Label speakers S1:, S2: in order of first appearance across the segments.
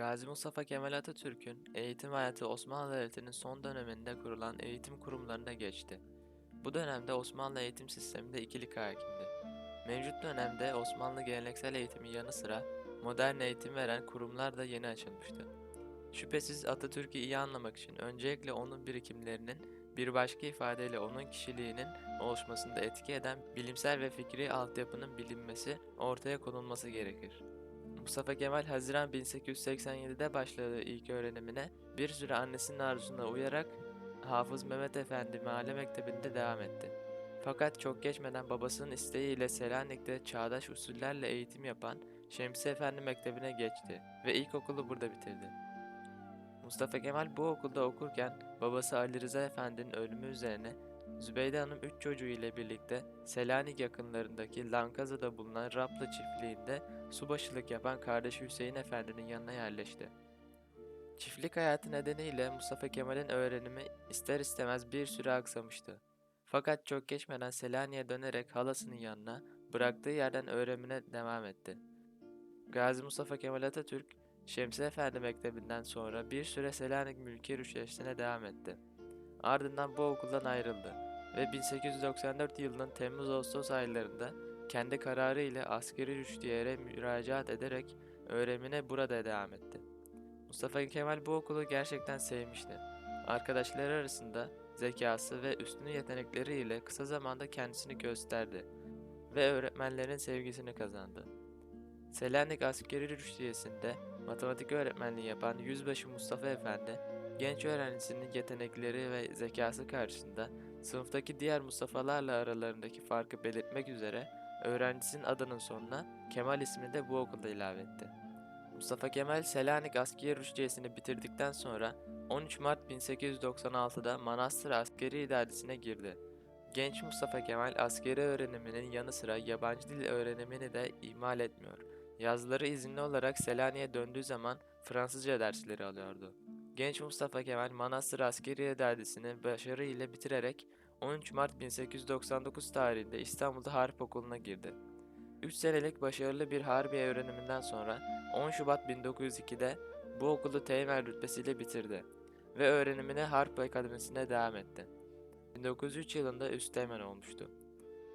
S1: Gazi Mustafa Kemal Atatürk'ün eğitim hayatı Osmanlı Devleti'nin son döneminde kurulan eğitim kurumlarına geçti. Bu dönemde Osmanlı eğitim sisteminde ikilik hakimdi. Mevcut dönemde Osmanlı geleneksel eğitimin yanı sıra modern eğitim veren kurumlar da yeni açılmıştı. Şüphesiz Atatürk'ü iyi anlamak için öncelikle onun birikimlerinin bir başka ifadeyle onun kişiliğinin oluşmasında etki eden bilimsel ve fikri altyapının bilinmesi, ortaya konulması gerekir. Mustafa Kemal Haziran 1887'de başladığı ilk öğrenimine bir süre annesinin arzusuna uyarak Hafız Mehmet Efendi Mahalle Mektebi'nde devam etti. Fakat çok geçmeden babasının isteğiyle Selanik'te çağdaş usullerle eğitim yapan Şemsi Efendi Mektebi'ne geçti ve ilkokulu burada bitirdi. Mustafa Kemal bu okulda okurken babası Ali Rıza Efendi'nin ölümü üzerine Zübeyde Hanım üç çocuğu ile birlikte Selanik yakınlarındaki Lankaza'da bulunan Raplı çiftliğinde subaşılık yapan kardeşi Hüseyin Efendi'nin yanına yerleşti. Çiftlik hayatı nedeniyle Mustafa Kemal'in öğrenimi ister istemez bir süre aksamıştı. Fakat çok geçmeden Selanik'e dönerek halasının yanına bıraktığı yerden öğrenimine devam etti. Gazi Mustafa Kemal Atatürk, Şemsi Efendi Mektebi'nden sonra bir süre Selanik Mülkiye Rüştiyesi'ne devam etti. Ardından bu okuldan ayrıldı ve 1894 yılının Temmuz-Ağustos aylarında kendi kararı ile askeri rüştiyere müracaat ederek öğrenimine burada devam etti. Mustafa Kemal bu okulu gerçekten sevmişti. Arkadaşları arasında zekası ve üstün yetenekleriyle kısa zamanda kendisini gösterdi ve öğretmenlerin sevgisini kazandı. Selanik Askeri Rüştiyesi'nde matematik öğretmenliği yapan Yüzbaşı Mustafa Efendi, genç öğrencisinin yetenekleri ve zekası karşısında sınıftaki diğer Mustafa'larla aralarındaki farkı belirtmek üzere öğrencisinin adının sonuna Kemal ismini de bu okulda ilave etti. Mustafa Kemal Selanik Askeri Rüştiyesi'ni bitirdikten sonra 13 Mart 1896'da Manastır Askeri İdaresi'ne girdi. Genç Mustafa Kemal askeri öğreniminin yanı sıra yabancı dil öğrenimini de ihmal etmiyor. Yazları izinli olarak Selanik'e döndüğü zaman Fransızca dersleri alıyordu. Genç Mustafa Kemal Manastır Askeri İdaresi'ni başarı ile bitirerek 13 Mart 1899 tarihinde İstanbul'da Harp Okulu'na girdi. 3 senelik başarılı bir harbiye öğreniminden sonra 10 Şubat 1902'de bu okulu teğmen rütbesiyle bitirdi ve öğrenimine Harp Akademisi'ne devam etti. 1903 yılında üsteğmen olmuştu.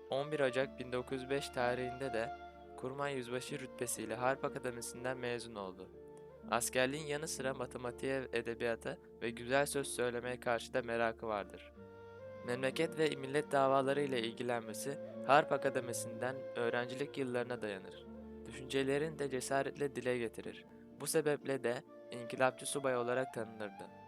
S1: 11 Ocak 1905 tarihinde de Kurmay Yüzbaşı rütbesiyle Harp Akademisi'nden mezun oldu. Askerliğin yanı sıra matematiğe, edebiyata ve güzel söz söylemeye karşı da merakı vardır. Memleket ve millet davaları ile ilgilenmesi Harp Akademisi'nden öğrencilik yıllarına dayanır. Düşüncelerini de cesaretle dile getirir. Bu sebeple de inkılapçı subay olarak tanınırdı.